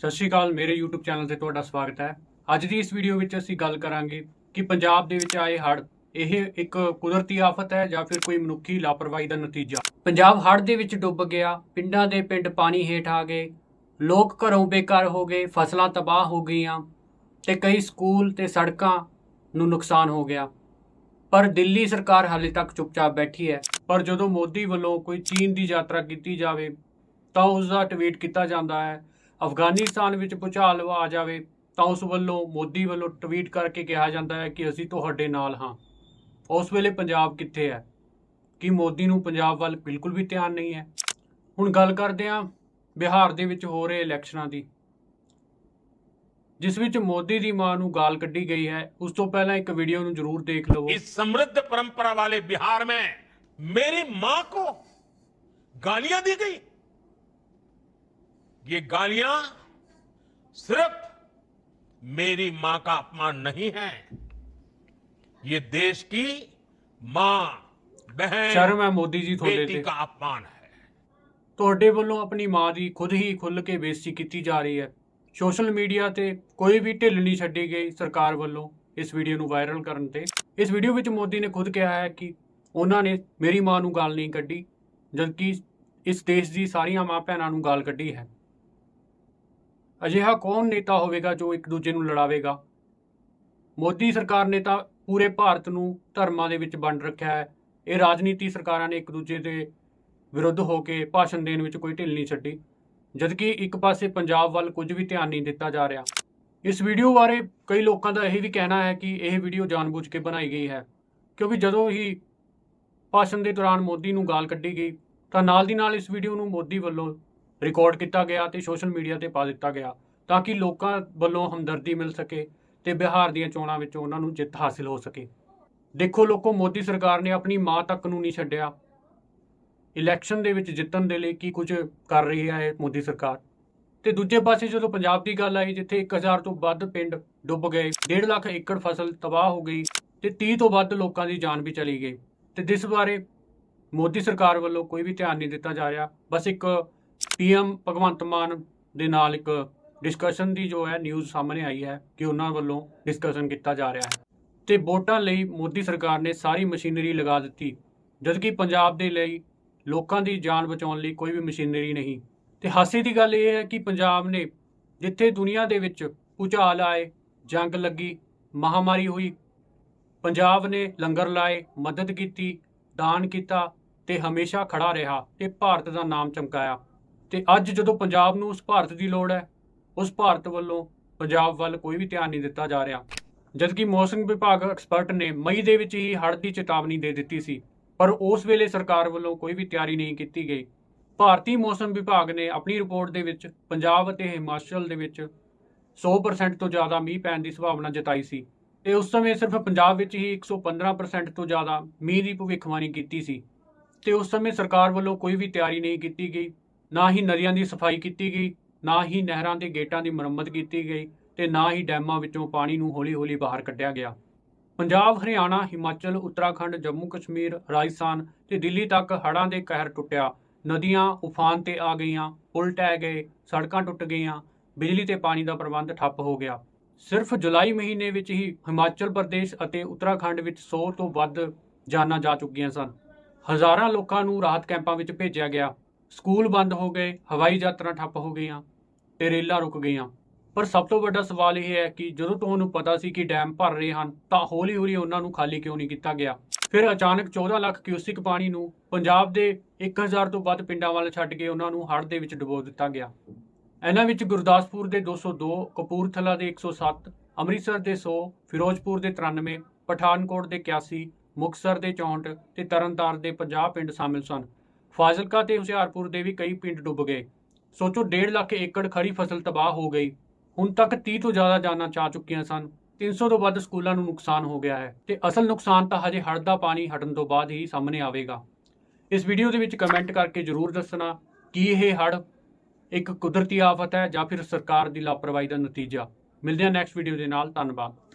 ਸਤਿ ਸ਼੍ਰੀ ਅਕਾਲ, ਮੇਰੇ YouTube channel ਤੇ ਤੁਹਾਡਾ ਸਵਾਗਤ ਹੈ। ਅੱਜ ਦੀ ਇਸ ਵੀਡੀਓ ਵਿੱਚ ਅਸੀਂ ਗੱਲ ਕਰਾਂਗੇ ਕਿ ਪੰਜਾਬ ਦੇ ਵਿੱਚ ਆਏ ਹੜ੍ਹ, ਇਹ ਇੱਕ ਕੁਦਰਤੀ ਆਫਤ ਹੈ ਜਾਂ ਫਿਰ ਕੋਈ ਮਨੁੱਖੀ ਲਾਪਰਵਾਹੀ ਦਾ ਨਤੀਜਾ? ਪੰਜਾਬ ਹੜ੍ਹ ਦੇ ਵਿੱਚ ਡੁੱਬ ਗਿਆ, ਪਿੰਡਾਂ ਦੇ ਪਿੰਡ ਪਾਣੀ ਹੇਠ ਆ ਗਏ, ਲੋਕ ਘਰੋਂ ਬੇਘਰ ਹੋ ਗਏ, ਫਸਲਾਂ ਤਬਾਹ ਹੋ ਗਈਆਂ ਤੇ ਕਈ ਸਕੂਲ ਤੇ ਸੜਕਾਂ ਨੂੰ ਨੁਕਸਾਨ ਹੋ ਗਿਆ। ਪਰ ਦਿੱਲੀ ਸਰਕਾਰ ਹਾਲੇ ਤੱਕ ਚੁੱਪਚਾਪ ਬੈਠੀ ਹੈ। ਪਰ ਜਦੋਂ ਮੋਦੀ ਵੱਲੋਂ ਕੋਈ ਚੀਨ ਦੀ ਯਾਤਰਾ ਕੀਤੀ ਜਾਵੇ, ਤਾਂ ਉਸ ਦਾ ਟਵੀਟ ਕੀਤਾ ਜਾਂਦਾ ਹੈ ਅਫਗਾਨਿਸਤਾਨ ਵਿੱਚ ਭੁਚਾਲ ਆ ਜਾਵੇ ਤਾਂ ਉਸ ਵੱਲੋਂ ਮੋਦੀ ਵੱਲੋਂ ਟਵੀਟ ਕਰਕੇ ਕਿਹਾ ਜਾਂਦਾ ਹੈ ਕਿ ਅਸੀਂ ਤੁਹਾਡੇ ਨਾਲ ਹਾਂ ਉਸ ਵੇਲੇ ਪੰਜਾਬ ਕਿੱਥੇ ਹੈ ਕਿ ਮੋਦੀ ਨੂੰ ਪੰਜਾਬ ਵੱਲ ਬਿਲਕੁਲ ਵੀ ਧਿਆਨ ਨਹੀਂ ਹੈ ਹੁਣ ਗੱਲ ਕਰਦੇ ਹਾਂ ਬਿਹਾਰ ਦੇ ਵਿੱਚ ਹੋ ਰਹੇ ਇਲੈਕਸ਼ਨਾਂ ਦੀ ਜਿਸ ਵਿੱਚ ਮੋਦੀ ਦੀ ਮਾਂ ਨੂੰ ਗਾਲ ਕੱਢੀ ਗਈ ਹੈ ਉਸ ਤੋਂ ਪਹਿਲਾਂ ਇੱਕ ਵੀਡੀਓ ਨੂੰ ਜ਼ਰੂਰ ਦੇਖ ਲਵੋ इस समृद्ध परंपरा वाले बिहार में मेरी मां को गालियां दी गई ये गालियां सिर्फ मेरी मां का अपमान नहीं है ये देश की मां बहन ਸ਼ਰਮ ਹੈ ਮੋਦੀ ਜੀ ਤੁਹਾਡੇ बेटी ਤੇ का अपमान है ਤੁਹਾਡੇ ਵੱਲੋਂ ਆਪਣੀ ਮਾਂ ਦੀ ਖੁਦ ਹੀ ਖੁੱਲ੍ਹ ਕੇ ਬੇਇੱਜ਼ਤੀ ਕੀਤੀ ਜਾ ਰਹੀ ਹੈ ਸੋਸ਼ਲ ਮੀਡੀਆ ਤੇ ਕੋਈ ਵੀ ਢਿੱਲ ਨਹੀਂ ਛੱਡੀ ਗਈ ਸਰਕਾਰ ਵੱਲੋਂ ਇਸ ਵੀਡੀਓ ਨੂੰ ਵਾਇਰਲ ਕਰਨ ਤੇ ਇਸ ਵੀਡੀਓ ਵਿੱਚ ਮੋਦੀ ਨੇ ਖੁਦ ਕਿਹਾ ਹੈ ਕਿ ਉਹਨਾਂ ਨੇ ਮੇਰੀ ਮਾਂ ਨੂੰ ਗਾਲ ਨਹੀਂ ਕੱਢੀ ਜਦਕਿ ਇਸ ਦੇਸ਼ ਦੀ ਸਾਰੀਆਂ ਮਾਂ ਭੈਣਾਂ ਨੂੰ ਗਾਲ ਕੱਢੀ ਹੈ ਅਜਿਹਾ ਕੌਣ ਨੇਤਾ ਹੋਵੇਗਾ ਜੋ ਇੱਕ ਦੂਜੇ ਨੂੰ ਲੜਾਵੇਗਾ? ਮੋਦੀ ਸਰਕਾਰ ਨੇ ਤਾਂ ਪੂਰੇ ਭਾਰਤ ਨੂੰ ਧਰਮਾਂ ਦੇ ਵਿੱਚ ਵੰਡ ਰੱਖਿਆ ਹੈ। ਇਹ ਰਾਜਨੀਤੀ ਸਰਕਾਰਾਂ ਨੇ ਇੱਕ ਦੂਜੇ ਦੇ ਵਿਰੁੱਧ ਹੋ ਕੇ ਭਾਸ਼ਣ ਦੇਣ ਵਿੱਚ ਕੋਈ ਢਿੱਲ ਨਹੀਂ ਛੱਡੀ, ਜਦਕਿ ਇੱਕ ਪਾਸੇ ਪੰਜਾਬ ਵੱਲ ਕੁਝ ਵੀ ਧਿਆਨ ਨਹੀਂ ਦਿੱਤਾ ਜਾ ਰਿਹਾ। ਇਸ ਵੀਡੀਓ ਬਾਰੇ ਕਈ ਲੋਕਾਂ ਦਾ ਇਹ ਵੀ ਕਹਿਣਾ ਹੈ ਕਿ ਇਹ ਵੀਡੀਓ ਜਾਣਬੁੱਝ ਕੇ ਬਣਾਈ ਗਈ ਹੈ, ਕਿਉਂਕਿ ਜਦੋਂ ਹੀ ਭਾਸ਼ਣ ਦੇ ਦੌਰਾਨ ਮੋਦੀ ਨੂੰ ਗਾਲ ਕੱਢੀ ਗਈ, ਤਾਂ ਨਾਲ ਦੀ ਨਾਲ ਇਸ ਵੀਡੀਓ ਨੂੰ ਮੋਦੀ ਵੱਲੋਂ ਰਿਕਾਰਡ ਕੀਤਾ ਗਿਆ ਤੇ ਸੋਸ਼ਲ ਮੀਡੀਆ ਤੇ ਪਾ ਦਿੱਤਾ ਗਿਆ ਤਾਂ ਕਿ ਲੋਕਾਂ ਵੱਲੋਂ ਹਮਦਰਦੀ ਮਿਲ ਸਕੇ ਤੇ ਬਿਹਾਰ ਦੀਆਂ ਚੋਣਾਂ ਵਿੱਚ ਉਹਨਾਂ ਨੂੰ ਜਿੱਤ ਹਾਸਿਲ ਹੋ ਸਕੇ। ਦੇਖੋ ਲੋਕੋ, ਮੋਦੀ ਸਰਕਾਰ ਨੇ ਆਪਣੀ ਮਾਂ ਤੱਕ ਨੂੰ ਨਹੀਂ ਛੱਡਿਆ। ਇਲੈਕਸ਼ਨ ਦੇ ਵਿੱਚ ਜਿੱਤਣ ਦੇ ਲਈ ਕੀ ਕੁਝ ਕਰ ਰਹੀ ਹੈ ਮੋਦੀ ਸਰਕਾਰ? ਤੇ ਦੂਜੇ ਪਾਸੇ ਜਦੋਂ ਪੰਜਾਬ ਦੀ ਗੱਲ ਆਈ, ਜਿੱਥੇ 1000 ਤੋਂ ਵੱਧ ਪਿੰਡ ਡੁੱਬ ਗਏ 1.5 ਲੱਖ ਏਕੜ ਫਸਲ ਤਬਾਹ ਹੋ ਗਈ ਤੇ 30 ਤੋਂ ਵੱਧ ਲੋਕਾਂ ਦੀ ਜਾਨ ਵੀ ਚਲੀ ਗਈ। ਤੇ ਜਿਸ ਬਾਰੇ ਮੋਦੀ ਸਰਕਾਰ ਵੱਲੋਂ ਕੋਈ ਵੀ ਧਿਆਨ ਨਹੀਂ ਦਿੱਤਾ ਜਾ ਰਿਹਾ, ਬਸ ਇੱਕ ਪੀਐਮ ਭਗਵੰਤ ਮਾਨ ਦੇ ਨਾਲ ਇੱਕ ਡਿਸਕਸ਼ਨ ਦੀ ਜੋ ਹੈ ਨਿਊਜ਼ ਸਾਹਮਣੇ ਆਈ ਹੈ ਕਿ ਉਹਨਾਂ ਵੱਲੋਂ ਡਿਸਕਸ਼ਨ ਕੀਤਾ ਜਾ ਰਿਹਾ ਹੈ। ਤੇ ਵੋਟਾਂ ਲਈ ਮੋਦੀ ਸਰਕਾਰ ਨੇ ਸਾਰੀ ਮਸ਼ੀਨਰੀ ਲਗਾ ਦਿੱਤੀ, ਜਦਕਿ ਪੰਜਾਬ ਦੇ ਲਈ ਲੋਕਾਂ ਦੀ ਜਾਨ ਬਚਾਉਣ ਲਈ ਕੋਈ ਵੀ ਮਸ਼ੀਨਰੀ ਨਹੀਂ। ਤੇ ਹਾਸੇ ਦੀ ਗੱਲ ਇਹ ਹੈ ਕਿ ਪੰਜਾਬ ਨੇ ਜਿੱਥੇ ਦੁਨੀਆ ਦੇ ਵਿੱਚ ਭੁਚਾਲ ਆਏ, ਜੰਗ ਲੱਗੀ, ਮਹਾਮਾਰੀ ਹੋਈ, ਪੰਜਾਬ ਨੇ ਲੰਗਰ ਲਾਏ, ਮਦਦ ਕੀਤੀ, ਦਾਨ ਕੀਤਾ ਤੇ ਹਮੇਸ਼ਾ ਖੜਾ ਰਿਹਾ ਤੇ ਭਾਰਤ ਦਾ ਨਾਮ ਚਮਕਾਇਆ। ਤੇ ਅੱਜ ਜਦੋਂ ਪੰਜਾਬ ਨੂੰ ਉਸ ਭਾਰਤ ਦੀ ਲੋੜ ਹੈ, ਉਸ ਭਾਰਤ ਵੱਲੋਂ ਪੰਜਾਬ ਵੱਲ ਕੋਈ ਵੀ ਧਿਆਨ ਨਹੀਂ ਦਿੱਤਾ ਜਾ ਰਿਹਾ। ਜਦਕਿ ਮੌਸਮ ਵਿਭਾਗ ਐਕਸਪਰਟ ਨੇ ਮਈ ਦੇ ਵਿੱਚ ਹੀ ਹੜ੍ਹ ਦੀ ਚੇਤਾਵਨੀ ਦੇ ਦਿੱਤੀ ਸੀ, ਪਰ ਉਸ ਵੇਲੇ ਸਰਕਾਰ ਵੱਲੋਂ ਕੋਈ ਵੀ ਤਿਆਰੀ ਨਹੀਂ ਕੀਤੀ ਗਈ। ਭਾਰਤੀ ਮੌਸਮ ਵਿਭਾਗ ਨੇ ਆਪਣੀ ਰਿਪੋਰਟ ਦੇ ਵਿੱਚ ਪੰਜਾਬ ਅਤੇ ਹਿਮਾਚਲ ਦੇ ਵਿੱਚ 100% ਤੋਂ ਜ਼ਿਆਦਾ ਮੀਂਹ ਪੈਣ ਦੀ ਸੰਭਾਵਨਾ ਜਤਾਈ ਸੀ ਤੇ ਉਸ ਸਮੇਂ ਸਿਰਫ ਪੰਜਾਬ ਵਿੱਚ ਹੀ 115% ਤੋਂ ਜ਼ਿਆਦਾ ਮੀਂਹ ਦੀ ਭਵਿੱਖਬਾਣੀ ਕੀਤੀ ਸੀ। ਤੇ ਉਸ ਸਮੇਂ ਸਰਕਾਰ ਵੱਲੋਂ ਕੋਈ ਵੀ ਤਿਆਰੀ ਨਹੀਂ ਕੀਤੀ ਗਈ। ਨਾ ਹੀ ਨਦੀਆਂ ਦੀ ਸਫ਼ਾਈ ਕੀਤੀ ਗਈ, ਨਾ ਹੀ ਨਹਿਰਾਂ ਦੇ ਗੇਟਾਂ ਦੀ ਮੁਰੰਮਤ ਕੀਤੀ ਗਈ ਤੇ ਨਾ ਹੀ ਡੈਮਾਂ ਵਿੱਚੋਂ ਪਾਣੀ ਨੂੰ ਹੌਲੀ-ਹੌਲੀ ਬਾਹਰ ਕੱਢਿਆ ਗਿਆ। ਪੰਜਾਬ, ਹਰਿਆਣਾ, ਹਿਮਾਚਲ, ਉੱਤਰਾਖੰਡ, ਜੰਮੂ ਕਸ਼ਮੀਰ, ਰਾਜਸਥਾਨ ਤੇ ਦਿੱਲੀ ਤੱਕ ਹੜ੍ਹਾਂ ਦੇ ਕਹਿਰ ਟੁੱਟਿਆ। ਨਦੀਆਂ ਉਫਾਨ ਤੇ ਆ ਗਈਆਂ, ਪੁਲ ਟਹਿ ਗਏ, ਸੜਕਾਂ ਟੁੱਟ ਗਈਆਂ, ਬਿਜਲੀ ਤੇ ਪਾਣੀ ਦਾ ਪ੍ਰਬੰਧ ਠੱਪ ਹੋ ਗਿਆ। ਸਿਰਫ ਜੁਲਾਈ ਮਹੀਨੇ ਵਿੱਚ ਹੀ ਹਿਮਾਚਲ ਪ੍ਰਦੇਸ਼ ਅਤੇ ਉੱਤਰਾਖੰਡ ਵਿੱਚ 100 ਤੋਂ ਵੱਧ ਜਾਨਾਂ ਜਾ ਚੁੱਕੀਆਂ ਸਨ। ਹਜ਼ਾਰਾਂ ਲੋਕਾਂ ਨੂੰ ਰਾਹਤ ਕੈਂਪਾਂ ਵਿੱਚ ਭੇਜਿਆ ਗਿਆ। ਸਕੂਲ ਬੰਦ ਹੋ ਗਏ, ਹਵਾਈ ਯਾਤਰਾ ਠੱਪ ਹੋ ਗਈਆਂ ਤੇ ਰੇਲਾਂ ਰੁਕ ਗਈਆਂ। ਪਰ ਸਭ ਤੋਂ ਵੱਡਾ ਸਵਾਲ ਇਹ ਹੈ ਕਿ ਜਦੋਂ ਤੁਹਾਨੂੰ ਪਤਾ ਸੀ ਕਿ ਡੈਮ ਭਰ ਰਹੇ ਹਨ, ਤਾਂ ਹੌਲੀ-ਹੌਲੀ ਉਹਨਾਂ ਨੂੰ ਖਾਲੀ ਕਿਉਂ ਨਹੀਂ ਕੀਤਾ ਗਿਆ? ਫਿਰ ਅਚਾਨਕ 14 ਲੱਖ ਕਿਊਸਿਕ ਪਾਣੀ ਨੂੰ ਪੰਜਾਬ ਦੇ 1000 ਤੋਂ ਵੱਧ ਪਿੰਡਾਂ ਵੱਲ ਛੱਡ ਕੇ ਉਹਨਾਂ ਨੂੰ ਹੜ੍ਹ ਦੇ ਵਿੱਚ ਡੁਬੋ ਦਿੱਤਾ ਗਿਆ। ਇਹਨਾਂ ਵਿੱਚ ਗੁਰਦਾਸਪੁਰ ਦੇ 202 ਕਪੂਰਥਲਾ ਦੇ 107 ਅੰਮ੍ਰਿਤਸਰ ਦੇ 100 ਫਿਰੋਜ਼ਪੁਰ ਦੇ 93 ਪਠਾਨਕੋਟ ਦੇ 81 ਮੁਕਤਸਰ ਦੇ 64 ਤੇ ਤਰਨਤਾਰਨ ਦੇ 50 ਪਿੰਡ ਸ਼ਾਮਿਲ ਸਨ। ਫਾਜ਼ਿਲਕਾ ਤੇ ਹੁਸ਼ਿਆਰਪੁਰ ਦੇ ਵੀ ਕਈ ਪਿੰਡ ਡੁੱਬ ਗਏ। ਸੋਚੋ 1.5 ਲੱਖ ਏਕੜ ਖੜੀ ਫਸਲ ਤਬਾਹ ਹੋ ਗਈ। ਹੁਣ ਤੱਕ 30 ਤੋਂ ਜ਼ਿਆਦਾ ਜਾਨਾਂ ਚਾ ਚੁੱਕੀਆਂ ਸਨ। 300 ਤੋਂ ਵੱਧ ਸਕੂਲਾਂ ਨੂੰ ਨੁਕਸਾਨ ਹੋ ਗਿਆ ਹੈ। ਤੇ ਅਸਲ ਨੁਕਸਾਨ ਤਾਂ ਹਜੇ ਹੜ੍ਹ ਦਾ ਪਾਣੀ ਹਟਣ ਤੋਂ ਬਾਅਦ ਹੀ ਸਾਹਮਣੇ ਆਵੇਗਾ। ਇਸ ਵੀਡੀਓ ਦੇ ਵਿੱਚ ਕਮੈਂਟ ਕਰਕੇ ਜਰੂਰ ਦੱਸਣਾ, ਕੀ ਇਹ ਹੜ੍ਹ ਇੱਕ ਕੁਦਰਤੀ ਆਫਤ ਹੈ ਜਾਂ ਫਿਰ ਸਰਕਾਰ ਦੀ ਲਾਪਰਵਾਹੀ ਦਾ ਨਤੀਜਾ? ਮਿਲਦੇ ਹਾਂ ਨੈਕਸਟ ਵੀਡੀਓ ਦੇ ਨਾਲ। ਧੰਨਵਾਦ।